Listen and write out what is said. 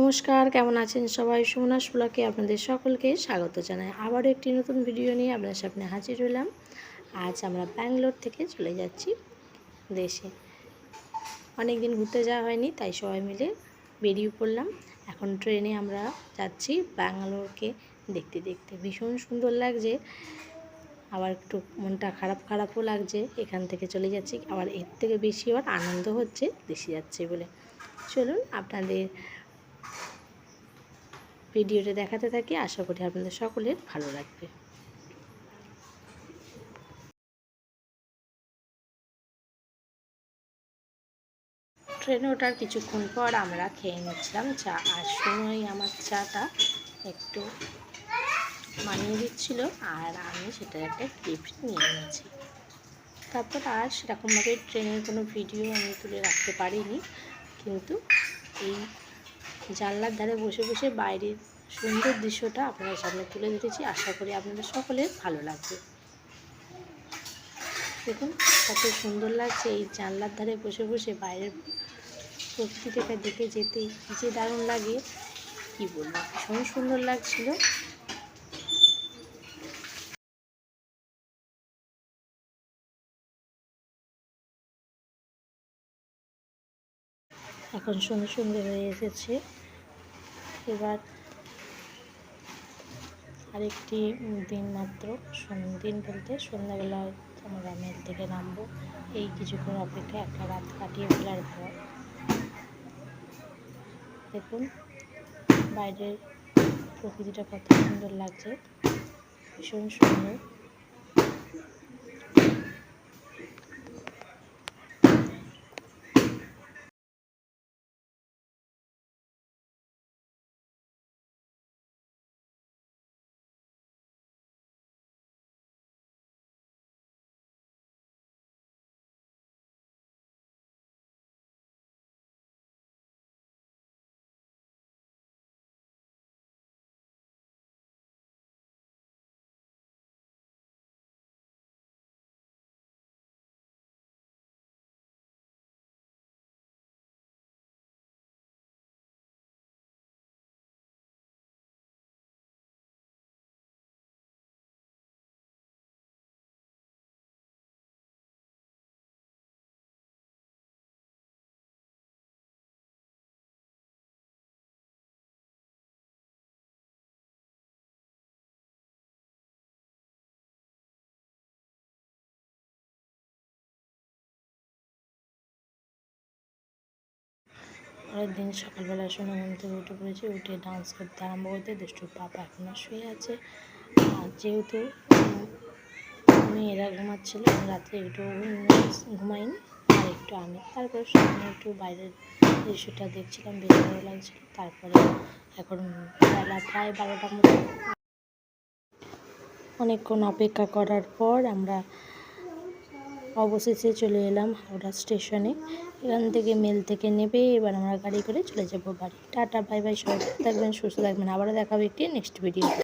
নমস্কার, কেমন আছেন সবাই? সুমনাস ব্লকে আপনাদের সকলকে স্বাগত জানাই। আবারও একটি নতুন ভিডিও নিয়ে আপনাদের সামনে হাজির হলাম। আজ আমরা ব্যাঙ্গালোর থেকে চলে যাচ্ছি দেশে। অনেক দিন ঘুরতে যাওয়া হয়নি, তাই সবাই মিলে বেরিয়ে পড়লাম। এখন ট্রেনে আমরা যাচ্ছি ব্যাঙ্গালোরকে দেখতে দেখতে। ভীষণ সুন্দর লাগছে। আবার একটু মনটা খারাপ খারাপও লাগছে। এখান থেকে চলে যাচ্ছি। আবার এর থেকে বেশি আবার আনন্দ হচ্ছে, দেশে যাচ্ছে বলে। চলুন আপনাদের ভিডিওটা দেখাতে থাকি। আশা করি আপনাদের সকলের ভালো লাগবে। ট্রেনে ওঠার কিছুক্ষণ পর আমরা খেয়ে নিচ্ছিলাম চা। আর সময় আমার চাটা একটু মানিয়ে দিচ্ছিল আর আমি সেটার একটা ক্লিপ নিয়ে নিয়েছি। তারপর আর সেরকমভাবে ট্রেনের কোনো ভিডিও আমি তুলে রাখতে পারিনি। কিন্তু এই জানলার ধারে বসে বসে বাইরের সুন্দর দৃশ্যটা আপনাদের সামনে তুলে ধরেছি। আশা করি আপনাদের সকলের ভালো লাগবে। দেখুন, কত সুন্দর লাগছে এই জানলার ধারে বসে বসে বাইরের প্রকৃতিটাকে দেখে যেতে। যে দারুণ লাগে, কি বলব, ভীষণ সুন্দর লাগছিল। এখন সুন্দর সুন্দর হয়ে এসেছে এবার আরেকটি দিন মাত্র দিন বলতে সন্ধ্যাবেলা আমরা মেল থেকে নামবো। এই কিছুক্ষণ অপেক্ষা একটা রাত কাটিয়ে ফেলার পর দেখুন বাইরের প্রকৃতিটা কত সুন্দর লাগছে। ভীষণ সুন্দর। পরের দিন সকালবেলা শুনে ঘুম থেকে উঠে পড়েছি, উঠে ডান্স করতে আরম্ভ করতে দুষ্টুর পাপা এখনও শুয়ে আছে। আর যেহেতু মেয়েরা ঘুমাচ্ছিল, রাত্রে একটু ঘুমাইনি, আর একটু আমি। তারপর সামনে একটু বাইরের দৃশ্যটা দেখছিলাম বেশ ভালো লাগছিল। তারপরে এখন বেলা প্রায় বারোটার মতো। অনেকক্ষণ অপেক্ষা করার পর আমরা অবশেষে চলে এলাম হাওড়া স্টেশনে। এখান থেকে মেল থেকে নেবে, এবার আমরা গাড়ি করে চলে যাব বাড়ি। টাটা বাই বাই সবাই থাকবেন, সুস্থ থাকবেন। আবারও দেখাবো একটি নেক্সট ভিডিও